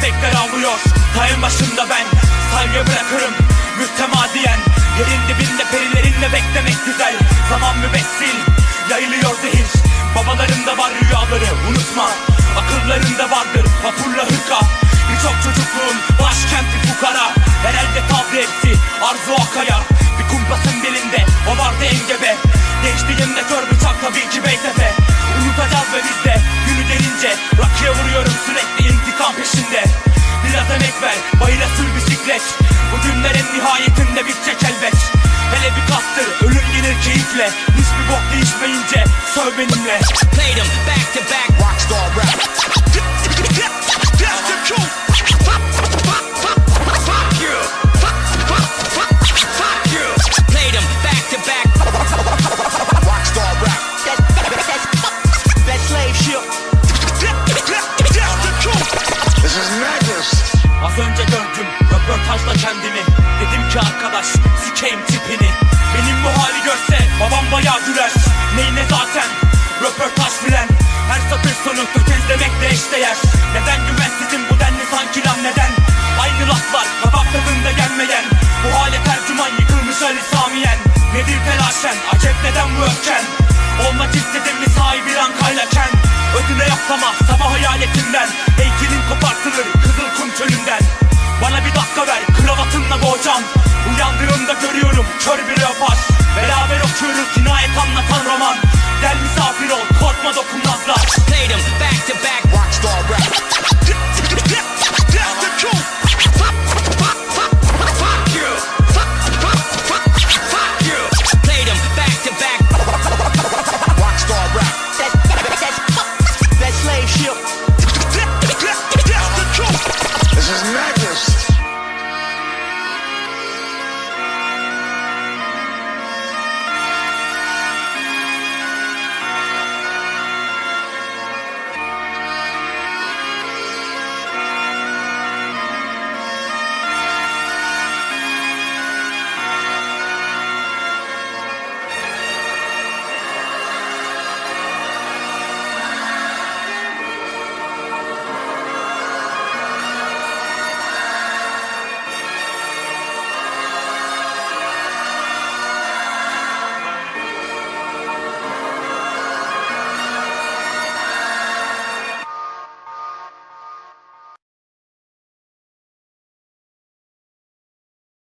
Gökler avlıyor Ta başında ben Saygı bırakırım. Mütemadiyen Yerin dibinde perilerinle beklemek güzel. Zaman mübessil Yayılıyor zehir Babalarında var rüyaları unutma. Akıllarında vardır vapurla hırka. Birçok çocukluğun başkenti fukara. Herhalde hepsi arzu akaya. Bir kumpasın belinde o vardı engebe Gençliğimde kör bıçak tabii ki Beytepe. Unutacağız ve biz değişmeyince Söv benimle. Played them back to back. Rockstar rap. Az önce döndüm röportajla kendimi. Dedim ki arkadaş sikeyim tipini dünyaya güler. Neyine zaten? Röportaj filan. Her satır sonu tökezlemekle eşdeğer Neden güvensizim? Bu denli sanki lan neden? Aynı laflar kabak tadında gelmeyen. Bu hale tercüman yıkılmış Ali Samiyen. Nedir telaşen? Acep neden bu öfken? Olmak istedim mi sahibi lan kaylaken Ödüne yaplama sabah hayaletinden Heykelin kopartılır kızıl kum çölünden. Bana bir dakika ver kravatınla boğacağım. Uyandığımda görüyorum kör bir öpar 멜라 아베로 큐를 기나의 밤